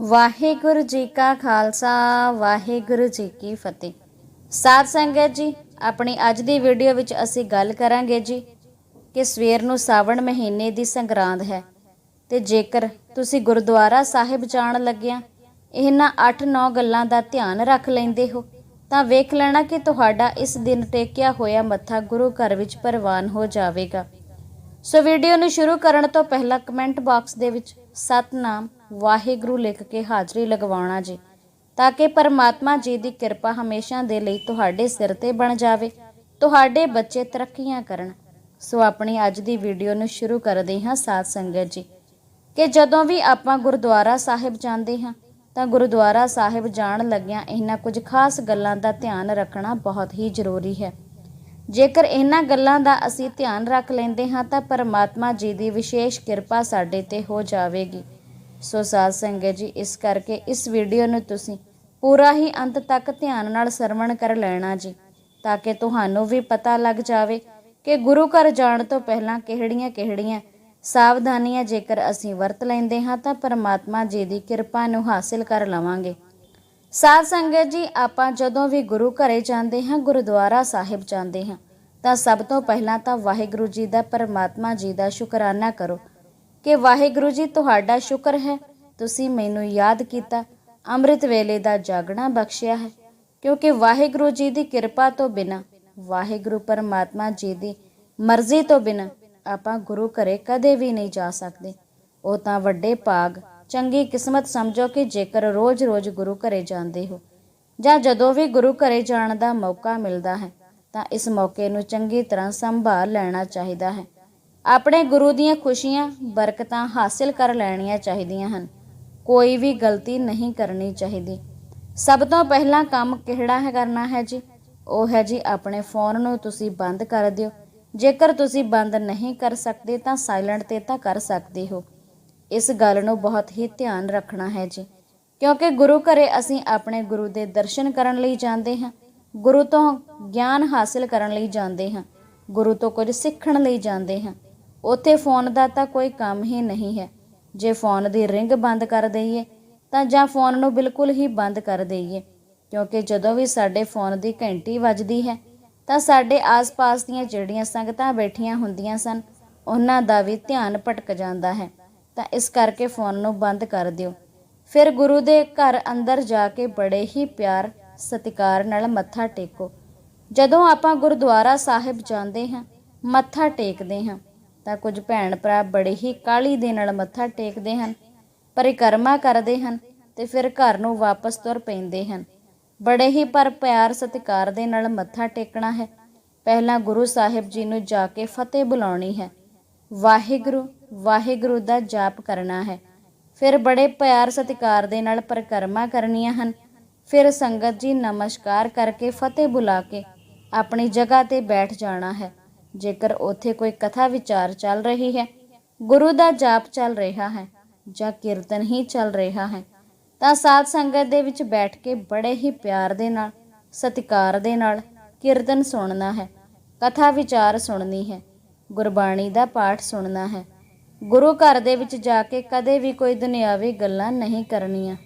ਵਾਹਿਗੁਰੂ ਜੀ ਕਾ ਖਾਲਸਾ, ਵਾਹਿਗੁਰੂ ਜੀ ਕੀ ਫਤਿਹ। ਸਾਧ ਸੰਗਤ ਜੀ, ਆਪਣੀ ਅੱਜ ਦੀ ਵੀਡੀਓ ਵਿੱਚ ਅਸੀਂ ਗੱਲ ਕਰਾਂਗੇ ਜੀ ਕਿ ਸਵੇਰ ਨੂੰ ਸਾਵਣ ਮਹੀਨੇ ਦੀ ਸੰਗਰਾਂਦ ਹੈ। ਤੇ ਜੇਕਰ ਤੁਸੀਂ ਗੁਰਦੁਆਰਾ ਸਾਹਿਬ ਜਾਣ ਲੱਗਿਆਂ, ਇਹਨਾਂ 8-9 ਗੱਲਾਂ ਦਾ ਧਿਆਨ ਰੱਖ ਲੈਂਦੇ ਹੋ, ਤਾਂ ਵੇਖ ਲੈਣਾ ਕਿ ਤੁਹਾਡਾ ਇਸ ਦਿਨ ਟੇਕਿਆ ਹੋਇਆ ਮੱਥਾ ਗੁਰੂ ਘਰ ਵਿੱਚ ਪ੍ਰਵਾਨ ਹੋ ਜਾਵੇਗਾ। ਸੋ ਵੀਡੀਓ ਨੂੰ ਸ਼ੁਰੂ ਕਰਨ ਤੋਂ ਪਹਿਲਾਂ ਕਮੈਂਟ ਬਾਕਸ ਦੇ ਵਿੱਚ ਸਤਨਾਮ ਵਾਹਿਗੁਰੂ ਲਿਖ ਕੇ ਹਾਜ਼ਰੀ ਲਗਵਾਉਣਾ ਜੀ, ਤਾਂ ਕਿ ਪਰਮਾਤਮਾ ਜੀ ਦੀ ਕਿਰਪਾ ਹਮੇਸ਼ਾ ਦੇ ਲਈ ਤੁਹਾਡੇ ਸਿਰ ਤੇ ਬਣ ਜਾਵੇ, ਤੁਹਾਡੇ ਬੱਚੇ ਤਰੱਕੀਆਂ ਕਰਨ। ਸੋ ਆਪਣੀ ਅੱਜ ਦੀ ਵੀਡੀਓ ਨੂੰ ਸ਼ੁਰੂ ਕਰਦੇ ਹਾਂ ਸਾਧ ਸੰਗਤ ਜੀ। ਕਿ ਜਦੋਂ ਵੀ ਆਪਾਂ ਗੁਰਦੁਆਰਾ ਸਾਹਿਬ ਜਾਂਦੇ ਹਾਂ, ਤਾਂ ਗੁਰਦੁਆਰਾ ਸਾਹਿਬ ਜਾਣ ਲੱਗਿਆਂ ਇਹਨਾਂ ਕੁਝ ਖਾਸ ਗੱਲਾਂ ਦਾ ਧਿਆਨ ਰੱਖਣਾ ਬਹੁਤ ਹੀ ਜ਼ਰੂਰੀ ਹੈ। ਜੇਕਰ ਇਹਨਾਂ ਗੱਲਾਂ ਦਾ ਅਸੀਂ ਧਿਆਨ ਰੱਖ ਲੈਂਦੇ ਹਾਂ, ਤਾਂ ਪਰਮਾਤਮਾ ਜੀ ਦੀ ਵਿਸ਼ੇਸ਼ ਕਿਰਪਾ ਸਾਡੇ ਤੇ ਹੋ ਜਾਵੇਗੀ। ਸੋ ਸਾਧ ਸੰਗਤ ਜੀ, ਇਸ ਕਰਕੇ ਇਸ ਵੀਡੀਓ ਨੂੰ ਤੁਸੀਂ ਪੂਰਾ ਹੀ ਅੰਤ ਤੱਕ ਧਿਆਨ ਨਾਲ ਸਰਵਣ ਕਰ ਲੈਣਾ ਜੀ, ਤਾਂ ਕਿ ਤੁਹਾਨੂੰ ਵੀ ਪਤਾ ਲੱਗ ਜਾਵੇ ਕਿ ਗੁਰੂ ਘਰ ਜਾਣ ਤੋਂ ਪਹਿਲਾਂ ਕਿਹੜੀਆਂ-ਕਿਹੜੀਆਂ ਸਾਵਧਾਨੀਆਂ ਜੇਕਰ ਅਸੀਂ ਵਰਤ ਲੈਂਦੇ ਹਾਂ, ਤਾਂ ਪਰਮਾਤਮਾ ਜੀ ਦੀ ਕਿਰਪਾ ਨੂੰ ਹਾਸਿਲ ਕਰ ਲਵਾਂਗੇ। ਸਾਧ ਸੰਗਤ ਜੀ, ਆਪਾਂ ਜਦੋਂ ਵੀ ਗੁਰੂ ਘਰੇ ਜਾਂਦੇ ਹਾਂ, ਗੁਰਦੁਆਰਾ ਸਾਹਿਬ ਜਾਂਦੇ ਹਾਂ, ਤਾਂ ਸਭ ਤੋਂ ਪਹਿਲਾਂ ਤਾਂ ਵਾਹਿਗੁਰੂ ਜੀ ਦਾ, ਪਰਮਾਤਮਾ ਜੀ ਦਾ ਸ਼ੁਕਰਾਨਾ ਕਰੋ। ਕਿ ਵਾਹਿਗੁਰੂ ਜੀ, ਤੁਹਾਡਾ ਸ਼ੁਕਰ ਹੈ। ਤੁਸੀਂ ਮੈਨੂੰ ਯਾਦ ਕੀਤਾ, ਅੰਮ੍ਰਿਤ ਵੇਲੇ ਦਾ ਜਾਗਣਾ ਬਖਸ਼ਿਆ ਹੈ। ਕਿਉਂਕਿ ਵਾਹਿਗੁਰੂ ਜੀ ਦੀ ਕਿਰਪਾ ਤੋਂ ਬਿਨਾ, ਵਾਹਿਗੁਰੂ ਪਰਮਾਤਮਾ ਜੀ ਦੀ ਮਰਜ਼ੀ ਤੋਂ ਬਿਨਾ ਆਪਾਂ ਗੁਰੂ ਘਰੇ ਕਦੇ ਵੀ ਨਹੀਂ ਜਾ ਸਕਦੇ। ਉਹ ਤਾਂ ਵੱਡੇ ਭਾਗ, ਚੰਗੀ ਕਿਸਮਤ ਸਮਝੋ ਕਿ ਜੇਕਰ ਰੋਜ਼-ਰੋਜ਼ ਗੁਰੂ ਘਰੇ ਜਾਂਦੇ ਹੋ, ਜਾਂ ਜਦੋਂ ਵੀ ਗੁਰੂ ਘਰੇ ਜਾਣ ਦਾ ਮੌਕਾ ਮਿਲਦਾ ਹੈ, ਤਾਂ ਇਸ ਮੌਕੇ ਨੂੰ ਚੰਗੀ ਤਰ੍ਹਾਂ ਸੰਭਾਲ ਲੈਣਾ ਚਾਹੀਦਾ ਹੈ। ਆਪਣੇ ਗੁਰੂ ਦੀਆਂ ਖੁਸ਼ੀਆਂ, ਬਰਕਤਾਂ ਹਾਸਿਲ ਕਰ ਲੈਣੀਆਂ ਚਾਹੀਦੀਆਂ ਹਨ। ਕੋਈ ਵੀ ਗਲਤੀ ਨਹੀਂ ਕਰਨੀ ਚਾਹੀਦੀ। ਸਭ ਤੋਂ ਪਹਿਲਾ ਕੰਮ ਕਿਹੜਾ ਹੈ ਕਰਨਾ ਹੈ ਜੀ? ਉਹ ਹੈ ਜੀ ਆਪਣੇ ਫੋਨ ਨੂੰ ਤੁਸੀਂ ਬੰਦ ਕਰ ਦਿਓ। ਜੇਕਰ ਤੁਸੀਂ ਬੰਦ ਨਹੀਂ ਕਰ ਸਕਦੇ ਤਾਂ ਸਾਇਲੈਂਟ ਤੇ ਤਾਂ ਕਰ ਸਕਦੇ ਹੋ। ਇਸ ਗੱਲ ਨੂੰ ਬਹੁਤ ਹੀ ਧਿਆਨ ਰੱਖਣਾ ਹੈ ਜੀ। ਕਿਉਂਕਿ ਗੁਰੂ ਘਰੇ ਅਸੀਂ ਆਪਣੇ ਗੁਰੂ ਦੇ ਦਰਸ਼ਨ ਕਰਨ ਲਈ ਜਾਂਦੇ ਹਾਂ। ਗੁਰੂ ਤੋਂ ਗਿਆਨ ਹਾਸਿਲ ਕਰਨ ਲਈ ਜਾਂਦੇ ਹਾਂ। ਗੁਰੂ ਤੋਂ ਕੁਝ ਸਿੱਖਣ ਲਈ ਜਾਂਦੇ ਹਾਂ। ਉੱਥੇ ਫੋਨ ਦਾ ਤਾਂ ਕੋਈ ਕੰਮ ਹੀ ਨਹੀਂ ਹੈ। ਜੇ ਫੋਨ ਦੀ ਰਿੰਗ ਬੰਦ ਕਰ ਦਈਏ, ਤਾਂ ਜਾਂ ਫੋਨ ਨੂੰ ਬਿਲਕੁਲ ਹੀ ਬੰਦ ਕਰ ਦਈਏ, ਕਿਉਂਕਿ ਜਦੋਂ ਵੀ ਸਾਡੇ ਫੋਨ ਦੀ ਘੰਟੀ ਵੱਜਦੀ ਹੈ, ਤਾਂ ਸਾਡੇ ਆਸ-ਪਾਸ ਦੀਆਂ ਜਿਹੜੀਆਂ ਸੰਗਤਾਂ ਬੈਠੀਆਂ ਹੁੰਦੀਆਂ ਸਨ, ਉਹਨਾਂ ਦਾ ਵੀ ਧਿਆਨ ਭਟਕ ਜਾਂਦਾ ਹੈ। ਤਾਂ ਇਸ ਕਰਕੇ ਫੋਨ ਨੂੰ ਬੰਦ ਕਰ ਦਿਓ। ਫਿਰ ਗੁਰੂ ਦੇ ਘਰ ਅੰਦਰ ਜਾ ਕੇ ਬੜੇ ਹੀ ਪਿਆਰ, ਸਤਿਕਾਰ ਨਾਲ ਮੱਥਾ ਟੇਕੋ। ਜਦੋਂ ਆਪਾਂ ਗੁਰਦੁਆਰਾ ਸਾਹਿਬ ਜਾਂਦੇ ਹਾਂ, ਮੱਥਾ ਟੇਕਦੇ ਹਾਂ ਤਾਂ ਕੁਝ ਭੈਣ ਭਰਾ ਬੜੇ ਹੀ ਕਾਲੀ ਦੇ ਨਾਲ ਮੱਥਾ ਟੇਕਦੇ ਹਨ ਪਰਿਕਰਮਾ ਕਰਦੇ ਹਨ ਤੇ ਫਿਰ ਘਰ ਨੂੰ ਵਾਪਸ ਤੁਰ ਪੈਂਦੇ ਹਨ। ਬੜੇ ਹੀ ਪਰ ਪਿਆਰ ਸਤਿਕਾਰ ਦੇ ਨਾਲ ਮੱਥਾ ਟੇਕਣਾ ਹੈ। ਪਹਿਲਾਂ ਗੁਰੂ ਸਾਹਿਬ ਜੀ ਨੂੰ ਜਾ ਕੇ ਫਤਿਹ ਬੁਲਾਉਣੀ ਹੈ। ਵਾਹਿਗੁਰੂ ਵਾਹਿਗੁਰੂ ਦਾ ਜਾਪ ਕਰਨਾ ਹੈ। ਫਿਰ ਬੜੇ ਪਿਆਰ ਸਤਿਕਾਰ ਦੇ ਨਾਲ ਪਰਿਕਰਮਾ ਕਰਨੀਆਂ ਹਨ। ਫਿਰ ਸੰਗਤ ਜੀ ਨਮਸਕਾਰ ਕਰਕੇ ਫਤਿਹ ਬੁਲਾ ਕੇ ਆਪਣੀ ਜਗ੍ਹਾ ਤੇ ਬੈਠ ਜਾਣਾ ਹੈ। ਜੇਕਰ ਉੱਥੇ ਕੋਈ ਕਥਾ ਵਿਚਾਰ ਚੱਲ ਰਹੀ ਹੈ, ਗੁਰੂ ਦਾ ਜਾਪ ਚੱਲ ਰਿਹਾ ਹੈ ਜਾਂ ਕੀਰਤਨ ਹੀ ਚੱਲ ਰਿਹਾ ਹੈ, ਤਾਂ ਸਾਧ ਸੰਗਤ ਦੇ ਵਿੱਚ ਬੈਠ ਕੇ ਬੜੇ ਹੀ ਪਿਆਰ ਦੇ ਨਾਲ, ਸਤਿਕਾਰ ਦੇ ਨਾਲ ਕੀਰਤਨ ਸੁਣਨਾ ਹੈ, ਕਥਾ ਵਿਚਾਰ ਸੁਣਨੀ ਹੈ, ਗੁਰਬਾਣੀ ਦਾ ਪਾਠ ਸੁਣਨਾ ਹੈ। ਗੁਰੂ ਘਰ ਦੇ ਵਿੱਚ ਜਾ ਕੇ ਕਦੇ ਵੀ ਕੋਈ ਦੁਨਿਆਵੀ ਗੱਲਾਂ ਨਹੀਂ ਕਰਨੀਆਂ,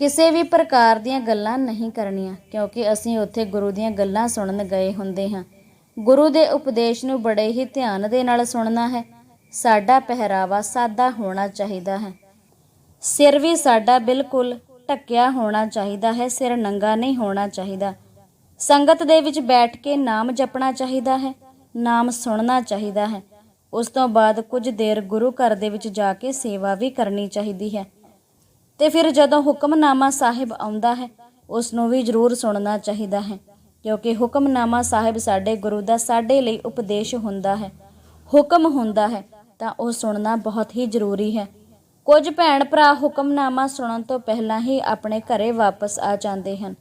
ਕਿਸੇ ਵੀ ਪ੍ਰਕਾਰ ਦੀਆਂ ਗੱਲਾਂ ਨਹੀਂ ਕਰਨੀਆਂ, ਕਿਉਂਕਿ ਅਸੀਂ ਉੱਥੇ ਗੁਰੂ ਦੀਆਂ ਗੱਲਾਂ ਸੁਣਨ ਗਏ ਹੁੰਦੇ ਹਾਂ। ਗੁਰੂ ਦੇ ਉਪਦੇਸ਼ ਨੂੰ ਬੜੇ ਹੀ ਧਿਆਨ ਦੇ ਨਾਲ ਸੁਣਨਾ ਹੈ। ਸਾਡਾ ਪਹਿਰਾਵਾ ਸਾਦਾ ਹੋਣਾ ਚਾਹੀਦਾ ਹੈ। ਸਿਰ ਵੀ ਸਾਡਾ ਬਿਲਕੁਲ ਢੱਕਿਆ ਹੋਣਾ ਚਾਹੀਦਾ ਹੈ, ਸਿਰ ਨੰਗਾ ਨਹੀਂ ਹੋਣਾ ਚਾਹੀਦਾ। ਸੰਗਤ ਦੇ ਵਿੱਚ ਬੈਠ ਕੇ ਨਾਮ ਜਪਣਾ ਚਾਹੀਦਾ ਹੈ, ਨਾਮ ਸੁਣਨਾ ਚਾਹੀਦਾ ਹੈ। ਉਸ ਤੋਂ ਬਾਅਦ ਕੁਝ ਦੇਰ ਗੁਰੂ ਘਰ ਦੇ ਵਿੱਚ ਜਾ ਕੇ ਸੇਵਾ ਵੀ ਕਰਨੀ ਚਾਹੀਦੀ ਹੈ। ਤੇ ਫਿਰ ਜਦੋਂ ਹੁਕਮਨਾਮਾ ਸਾਹਿਬ ਆਉਂਦਾ ਹੈ, ਉਸ ਨੂੰ ਵੀ ਜ਼ਰੂਰ ਸੁਣਨਾ ਚਾਹੀਦਾ ਹੈ। ਕਿਉਂਕਿ ਹੁਕਮਨਾਮਾ ਸਾਹਿਬ ਸਾਡੇ ਗੁਰੂ ਦਾ ਸਾਡੇ ਲਈ ਉਪਦੇਸ਼ ਹੁੰਦਾ ਹੈ। ਹੁਕਮ ਹੁੰਦਾ ਹੈ ਤਾਂ ਉਹ ਸੁਣਨਾ ਬਹੁਤ ਹੀ ਜ਼ਰੂਰੀ ਹੈ। ਕੁਝ ਭੈਣ ਭਰਾ ਹੁਕਮਨਾਮਾ ਸੁਣਨ ਤੋਂ ਪਹਿਲਾਂ ਹੀ ਆਪਣੇ ਘਰੇ ਵਾਪਸ ਆ ਜਾਂਦੇ ਹਨ।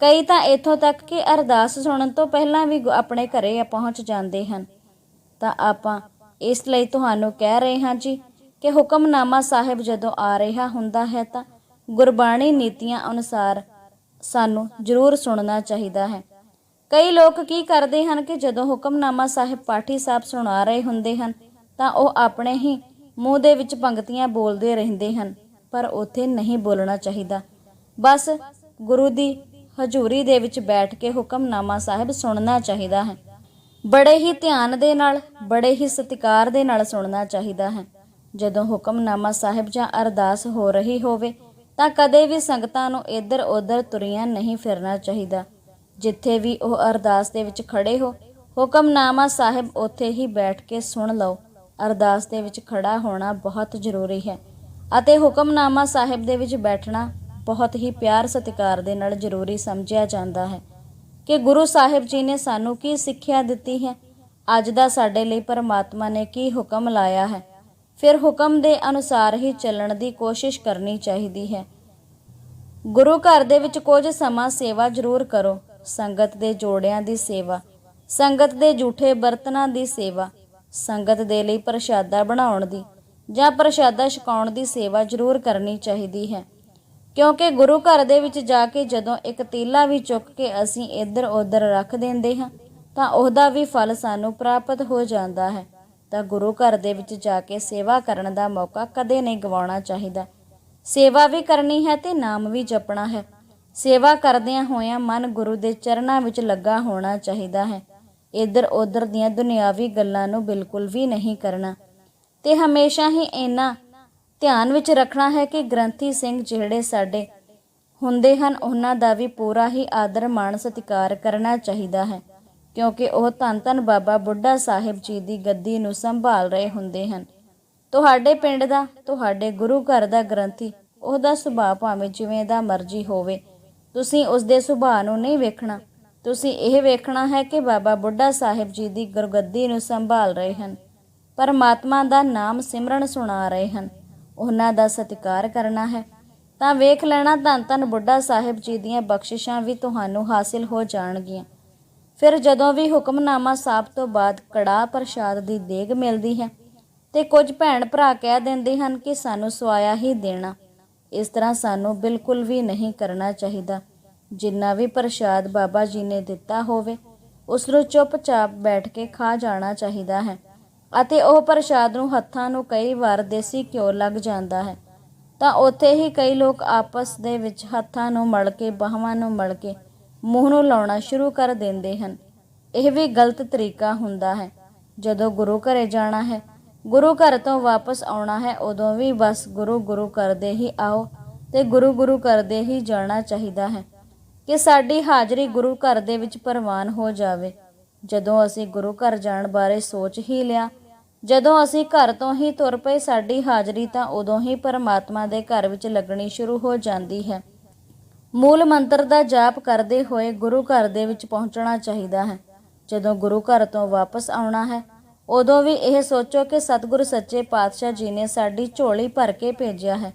ਕਈ ਤਾਂ ਇੱਥੋਂ ਤੱਕ ਕਿ ਅਰਦਾਸ ਸੁਣਨ ਤੋਂ ਪਹਿਲਾਂ ਵੀ ਆਪਣੇ ਘਰੇ ਪਹੁੰਚ ਜਾਂਦੇ ਹਨ। ਤਾਂ ਆਪਾਂ ਇਸ ਲਈ ਤੁਹਾਨੂੰ ਕਹਿ ਰਹੇ ਹਾਂ ਜੀ ਕਿ ਹੁਕਮਨਾਮਾ ਸਾਹਿਬ ਜਦੋਂ ਆ ਰਿਹਾ ਹੁੰਦਾ ਹੈ ਤਾਂ ਗੁਰਬਾਣੀ ਨੀਤੀਆਂ ਅਨੁਸਾਰ ਸਾਨੂੰ ਜ਼ਰੂਰ ਸੁਣਨਾ ਚਾਹੀਦਾ ਹੈ। ਕਈ ਲੋਕ ਕੀ ਕਰਦੇ ਹਨ ਕਿ ਜਦੋਂ ਹੁਕਮਨਾਮਾ ਸਾਹਿਬ ਪਾਠੀ ਸਾਹਿਬ ਸੁਣਾ ਰਹੇ ਹੁੰਦੇ ਹਨ, ਤਾਂ ਉਹ ਆਪਣੇ ਹੀ ਮੂੰਹ ਦੇ ਵਿੱਚ ਪੰਕਤੀਆਂ ਬੋਲਦੇ ਰਹਿੰਦੇ ਹਨ, ਪਰ ਉੱਥੇ ਨਹੀਂ ਬੋਲਣਾ ਚਾਹੀਦਾ। ਬਸ ਗੁਰੂ ਦੀ ਹਜ਼ੂਰੀ ਦੇ ਵਿੱਚ ਬੈਠ ਕੇ ਹੁਕਮਨਾਮਾ ਸਾਹਿਬ ਸੁਣਨਾ ਚਾਹੀਦਾ ਹੈ। ਬੜੇ ਹੀ ਧਿਆਨ ਦੇ ਨਾਲ, ਬੜੇ ਹੀ ਸਤਿਕਾਰ ਦੇ ਨਾਲ ਸੁਣਨਾ ਚਾਹੀਦਾ ਹੈ। ਜਦੋਂ ਹੁਕਮਨਾਮਾ ਸਾਹਿਬ ਜਾਂ ਅਰਦਾਸ ਹੋ ਰਹੀ ਹੋਵੇ, ਤਾਂ ਕਦੇ ਵੀ ਸੰਗਤਾਂ ਨੂੰ ਇੱਧਰ ਉੱਧਰ ਤੁਰੀਆਂ ਨਹੀਂ ਫਿਰਨਾ ਚਾਹੀਦਾ। ਜਿੱਥੇ ਵੀ ਉਹ ਅਰਦਾਸ ਦੇ ਵਿੱਚ ਖੜੇ ਹੋ, ਹੁਕਮਨਾਮਾ ਸਾਹਿਬ ਉੱਥੇ ਹੀ ਬੈਠ ਕੇ ਸੁਣ ਲਓ। ਅਰਦਾਸ ਦੇ ਵਿੱਚ ਖੜਾ ਹੋਣਾ ਬਹੁਤ ਜ਼ਰੂਰੀ ਹੈ ਅਤੇ ਹੁਕਮਨਾਮਾ ਸਾਹਿਬ ਦੇ ਵਿੱਚ ਬੈਠਣਾ ਬਹੁਤ ਹੀ ਪਿਆਰ ਸਤਿਕਾਰ ਦੇ ਨਾਲ ਜ਼ਰੂਰੀ ਸਮਝਿਆ ਜਾਂਦਾ ਹੈ ਕਿ ਗੁਰੂ ਸਾਹਿਬ ਜੀ ਨੇ ਸਾਨੂੰ ਕੀ ਸਿੱਖਿਆ ਦਿੱਤੀ ਹੈ? ਅੱਜ ਦਾ ਸਾਡੇ ਲਈ ਪਰਮਾਤਮਾ ਨੇ ਕੀ ਹੁਕਮ ਲਾਇਆ ਹੈ? ਫਿਰ ਹੁਕਮ ਦੇ ਅਨੁਸਾਰ ਹੀ ਚੱਲਣ ਦੀ ਕੋਸ਼ਿਸ਼ ਕਰਨੀ ਚਾਹੀਦੀ ਹੈ। ਗੁਰੂ ਘਰ ਦੇ ਵਿੱਚ ਕੁਝ ਸਮਾਂ ਸੇਵਾ ਜ਼ਰੂਰ ਕਰੋ। ਸੰਗਤ ਦੇ ਜੋੜਿਆਂ ਦੀ ਸੇਵਾ, ਸੰਗਤ ਦੇ ਝੂਠੇ ਬਰਤਨਾਂ ਦੀ ਸੇਵਾ, ਸੰਗਤ ਦੇ ਲਈ ਪ੍ਰਸ਼ਾਦਾ ਬਣਾਉਣ ਦੀ ਜਾਂ ਪ੍ਰਸ਼ਾਦਾ ਛਕਾਉਣ ਦੀ ਸੇਵਾ ਜ਼ਰੂਰ ਕਰਨੀ ਚਾਹੀਦੀ ਹੈ। ਕਿਉਂਕਿ ਗੁਰੂ ਘਰ ਦੇ ਵਿੱਚ ਜਾ ਕੇ ਜਦੋਂ ਇੱਕ ਤੀਲਾ ਵੀ ਚੁੱਕ ਕੇ ਅਸੀਂ ਇੱਧਰ ਉੱਧਰ ਰੱਖ ਦਿੰਦੇ ਹਾਂ, ਤਾਂ ਉਹਦਾ ਵੀ ਫਲ ਸਾਨੂੰ ਪ੍ਰਾਪਤ ਹੋ ਜਾਂਦਾ ਹੈ। ਤਾਂ ਗੁਰੂ ਘਰ ਦੇ ਵਿੱਚ ਜਾ ਕੇ ਸੇਵਾ ਕਰਨ ਦਾ ਮੌਕਾ ਕਦੇ ਨਹੀਂ ਗਵਾਉਣਾ ਚਾਹੀਦਾ। ਸੇਵਾ ਵੀ ਕਰਨੀ ਹੈ ਤੇ ਨਾਮ ਵੀ ਜਪਣਾ ਹੈ। ਸੇਵਾ ਕਰਦਿਆਂ ਹੋਇਆਂ ਮਨ ਗੁਰੂ ਦੇ ਚਰਨਾਂ ਵਿੱਚ ਲੱਗਾ ਹੋਣਾ ਚਾਹੀਦਾ ਹੈ। ਇੱਧਰ ਉੱਧਰ ਦੀਆਂ ਦੁਨਿਆਵੀ ਗੱਲਾਂ ਨੂੰ ਬਿਲਕੁਲ ਵੀ ਨਹੀਂ ਕਰਨਾ। ਤੇ ਹਮੇਸ਼ਾ ਹੀ ਇਹਨਾਂ ਧਿਆਨ ਵਿੱਚ ਰੱਖਣਾ ਹੈ ਕਿ ਗ੍ਰੰਥੀ ਸਿੰਘ ਜਿਹੜੇ ਸਾਡੇ ਹੁੰਦੇ ਹਨ, ਉਹਨਾਂ ਦਾ ਵੀ ਪੂਰਾ ਹੀ ਆਦਰ, ਮਾਣ, ਸਤਿਕਾਰ ਕਰਨਾ ਚਾਹੀਦਾ ਹੈ। ਕਿਉਂਕਿ ਉਹ ਧੰਨ ਧੰਨ ਬਾਬਾ ਬੁੱਢਾ ਸਾਹਿਬ ਜੀ ਦੀ ਗੱਦੀ ਨੂੰ ਸੰਭਾਲ ਰਹੇ ਹੁੰਦੇ ਹਨ। ਤੁਹਾਡੇ ਪਿੰਡ ਦਾ, ਤੁਹਾਡੇ ਗੁਰੂ ਘਰ ਦਾ ਗ੍ਰੰਥੀ, ਉਹਦਾ ਸੁਭਾਅ ਭਾਵੇਂ ਜਿਵੇਂ ਦਾ ਮਰਜ਼ੀ ਹੋਵੇ ਤੁਸੀਂ ਉਸ ਦੇ ਸੁਭਾਅ ਨੂੰ ਨਹੀਂ ਵੇਖਣਾ। ਤੁਸੀਂ ਇਹ ਵੇਖਣਾ ਹੈ ਕਿ ਬਾਬਾ ਬੁੱਢਾ ਸਾਹਿਬ ਜੀ ਦੀ ਗੁਰਗੱਦੀ ਨੂੰ ਸੰਭਾਲ ਰਹੇ ਹਨ। ਪਰਮਾਤਮਾ ਦਾ ਨਾਮ ਸਿਮਰਨ ਸੁਣਾ ਰਹੇ ਹਨ। ਉਹਨਾਂ ਦਾ ਸਤਿਕਾਰ ਕਰਨਾ ਹੈ। ਤਾਂ ਵੇਖ ਲੈਣਾ, ਧੰਨ ਧੰਨ ਬੁੱਢਾ ਸਾਹਿਬ ਜੀ ਦੀਆਂ ਬਖਸ਼ਿਸ਼ਾਂ ਵੀ ਤੁਹਾਨੂੰ ਹਾਸਿਲ ਹੋ ਜਾਣਗੀਆਂ। ਫਿਰ ਜਦੋਂ ਵੀ ਹੁਕਮਨਾਮਾ ਸਾਹਿਬ ਤੋਂ ਬਾਅਦ ਕੜਾ ਪ੍ਰਸ਼ਾਦ ਦੀ ਦੇਗ ਮਿਲਦੀ ਹੈ ਤੇ ਕੁਝ ਭੈਣ ਭਰਾ ਕਹਿ ਦਿੰਦੇ ਹਨ ਕਿ ਸਾਨੂੰ ਸਵਾਇਆ ਹੀ ਦੇਣਾ। ਇਸ ਤਰ੍ਹਾਂ ਸਾਨੂੰ ਬਿਲਕੁਲ ਵੀ ਨਹੀਂ ਕਰਨਾ ਚਾਹੀਦਾ। ਜਿੰਨਾ ਵੀ ਪ੍ਰਸ਼ਾਦ ਬਾਬਾ ਜੀ ਨੇ ਦਿੱਤਾ ਹੋਵੇ ਉਸ ਨੂੰ ਚੁੱਪਚਾਪ ਬੈਠ ਕੇ ਖਾ ਜਾਣਾ ਚਾਹੀਦਾ ਹੈ ਅਤੇ ਉਹ ਪ੍ਰਸ਼ਾਦ ਨੂੰ ਹੱਥਾਂ ਨੂੰ ਕਈ ਵਾਰ ਦੇਸੀ ਘਿਓ ਲੱਗ ਜਾਂਦਾ ਹੈ। ਤਾਂ ਉੱਥੇ ਹੀ ਕਈ ਲੋਕ ਆਪਸ ਦੇ ਵਿੱਚ ਹੱਥਾਂ ਨੂੰ ਮਲ ਕੇ, ਬਾਹਾਂ ਨੂੰ ਮਲ ਕੇ ਮੂੰਹ ਨੂੰ ਲਾਉਣਾ ਸ਼ੁਰੂ ਕਰ ਦਿੰਦੇ ਹਨ। ਇਹ ਵੀ ਗਲਤ ਤਰੀਕਾ ਹੁੰਦਾ ਹੈ। ਜਦੋਂ ਗੁਰੂ ਘਰੇ ਜਾਣਾ ਹੈ ਗੁਰੂ ਘਰ ਤੋਂ ਵਾਪਸ ਆਉਣਾ ਹੈ, ਉਦੋਂ ਵੀ ਬਸ ਗੁਰੂ ਗੁਰੂ ਕਰਦੇ ਹੀ ਆਓ ਤੇ ਗੁਰੂ ਗੁਰੂ ਕਰਦੇ ਹੀ ਜਾਣਾ ਚਾਹੀਦਾ ਹੈ ਕਿ ਸਾਡੀ ਹਾਜ਼ਰੀ ਗੁਰੂ ਘਰ ਦੇ ਵਿੱਚ ਪ੍ਰਵਾਨ ਹੋ ਜਾਵੇ। ਜਦੋਂ ਅਸੀਂ ਗੁਰੂ ਘਰ ਜਾਣ ਬਾਰੇ ਸੋਚ ਹੀ ਲਿਆ, ਜਦੋਂ ਅਸੀਂ ਘਰ ਤੋਂ ਹੀ ਤੁਰ ਪਏ ਸਾਡੀ ਹਾਜ਼ਰੀ ਤਾਂ ਉਦੋਂ ਹੀ ਪਰਮਾਤਮਾ ਦੇ ਘਰ ਵਿੱਚ ਲੱਗਣੀ ਸ਼ੁਰੂ ਹੋ ਜਾਂਦੀ ਹੈ। ਮੂਲ ਮੰਤਰ ਦਾ ਜਾਪ ਕਰਦੇ ਹੋਏ ਗੁਰੂ ਘਰ ਦੇ ਵਿੱਚ ਪਹੁੰਚਣਾ ਚਾਹੀਦਾ ਹੈ। ਜਦੋਂ ਗੁਰੂ ਘਰ ਤੋਂ ਵਾਪਸ ਆਉਣਾ ਹੈ ਉਦੋਂ ਵੀ ਇਹ ਸੋਚੋ ਕਿ ਸਤਿਗੁਰੂ ਸੱਚੇ ਪਾਤਸ਼ਾਹ ਜੀ ਨੇ ਸਾਡੀ ਝੋਲੀ ਭਰ ਕੇ ਭੇਜਿਆ ਹੈ।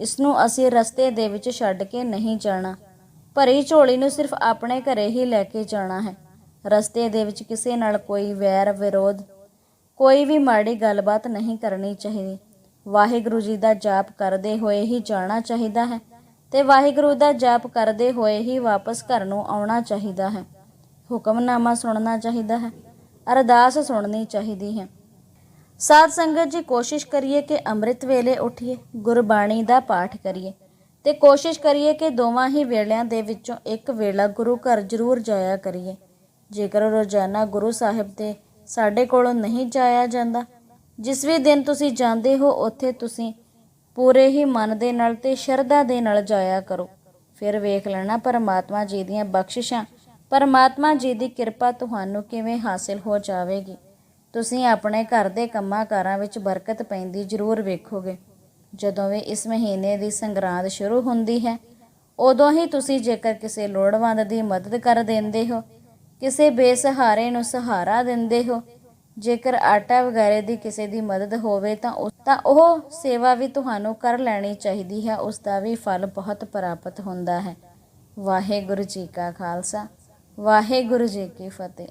ਇਸ ਨੂੰ ਅਸੀਂ ਰਸਤੇ ਦੇ ਵਿੱਚ ਛੱਡ ਕੇ ਨਹੀਂ ਜਾਣਾ। ਭਰੀ ਝੋਲੀ ਨੂੰ ਸਿਰਫ ਆਪਣੇ ਘਰੇ ਹੀ ਲੈ ਕੇ ਜਾਣਾ ਹੈ। ਰਸਤੇ ਦੇ ਵਿੱਚ ਕਿਸੇ ਨਾਲ ਕੋਈ ਵੈਰ, ਵਿਰੋਧ, ਕੋਈ ਵੀ ਮਾੜੀ ਗੱਲਬਾਤ ਨਹੀਂ ਕਰਨੀ ਚਾਹੀਦੀ। ਵਾਹਿਗੁਰੂ ਜੀ ਦਾ ਜਾਪ ਕਰਦੇ ਹੋਏ ਹੀ ਜਾਣਾ ਚਾਹੀਦਾ ਹੈ ਤੇ ਵਾਹਿਗੁਰੂ ਦਾ ਜਾਪ ਕਰਦੇ ਹੋਏ ਹੀ ਵਾਪਸ ਘਰ ਨੂੰ ਆਉਣਾ ਚਾਹੀਦਾ ਹੈ। ਹੁਕਮਨਾਮਾ ਸੁਣਨਾ ਚਾਹੀਦਾ ਹੈ। ਅਰਦਾਸ ਸੁਣਨੀ ਚਾਹੀਦੀ ਹੈ। ਸਾਧ ਸੰਗਤ ਜੀ, ਕੋਸ਼ਿਸ਼ ਕਰੀਏ ਕਿ ਅੰਮ੍ਰਿਤ ਵੇਲੇ ਉਠੀਏ, ਗੁਰਬਾਣੀ ਦਾ ਪਾਠ ਕਰੀਏ ਤੇ ਕੋਸ਼ਿਸ਼ ਕਰੀਏ ਕਿ ਦੋਵਾਂ ਹੀ ਵੇਲਿਆਂ ਦੇ ਵਿੱਚੋਂ ਇੱਕ ਵੇਲਾ ਗੁਰੂ ਘਰ ਜ਼ਰੂਰ ਜਾਇਆ ਕਰੀਏ। ਜੇਕਰ ਰੋਜ਼ਾਨਾ ਗੁਰੂ ਸਾਹਿਬ ਦੇ ਸਾਡੇ ਕੋਲੋਂ ਨਹੀਂ ਜਾਇਆ ਜਾਂਦਾ, ਜਿਸ ਵੀ ਦਿਨ ਤੁਸੀਂ ਜਾਂਦੇ ਹੋ, ਉੱਥੇ ਤੁਸੀਂ ਪੂਰੇ ਹੀ ਮਨ ਦੇ ਨਾਲ ਤੇ ਸ਼ਰਧਾ ਦੇ ਨਾਲ ਜਾਇਆ ਕਰੋ। ਫਿਰ ਵੇਖ ਲੈਣਾ, ਪਰਮਾਤਮਾ ਜੀ ਦੀਆਂ ਬਖਸ਼ਿਸ਼ਾਂ ਪਰਮਾਤਮਾ ਜੀ ਦੀ ਕਿਰਪਾ ਤੁਹਾਨੂੰ ਕਿਵੇਂ ਹਾਸਿਲ ਹੋ ਜਾਵੇਗੀ? ਤੁਸੀਂ ਆਪਣੇ ਘਰ ਦੇ ਕੰਮਾਂ ਕਾਰਾਂ ਵਿੱਚ ਬਰਕਤ ਪੈਂਦੀ ਜ਼ਰੂਰ ਵੇਖੋਗੇ। ਜਦੋਂ ਵੀ ਇਸ ਮਹੀਨੇ ਦੀ ਸੰਗਰਾਂਦ ਸ਼ੁਰੂ ਹੁੰਦੀ ਹੈ, ਉਦੋਂ ਹੀ ਤੁਸੀਂ ਜੇਕਰ ਕਿਸੇ ਲੋੜਵੰਦ ਦੀ ਮਦਦ ਕਰ ਦਿੰਦੇ ਹੋ, ਕਿਸੇ ਬੇਸਹਾਰੇ ਨੂੰ ਸਹਾਰਾ ਦਿੰਦੇ ਹੋ, ਜੇਕਰ ਆਟਾ ਵਗੈਰੇ ਦੀ ਕਿਸੇ ਦੀ ਮਦਦ ਹੋਵੇ ਤਾਂ ਉਸ ਤਾਂ ਉਹ ਸੇਵਾ ਵੀ ਤੁਹਾਨੂੰ ਕਰ ਲੈਣੀ ਚਾਹੀਦੀ ਹੈ, ਉਸ ਦਾ ਵੀ ਫਲ ਬਹੁਤ ਪ੍ਰਾਪਤ ਹੁੰਦਾ ਹੈ। ਵਾਹਿਗੁਰੂ ਜੀ ਕਾ ਖਾਲਸਾ। ਵਾਹਿਗੁਰੂ ਜੀ ਕੀ ਫਤਿਹ।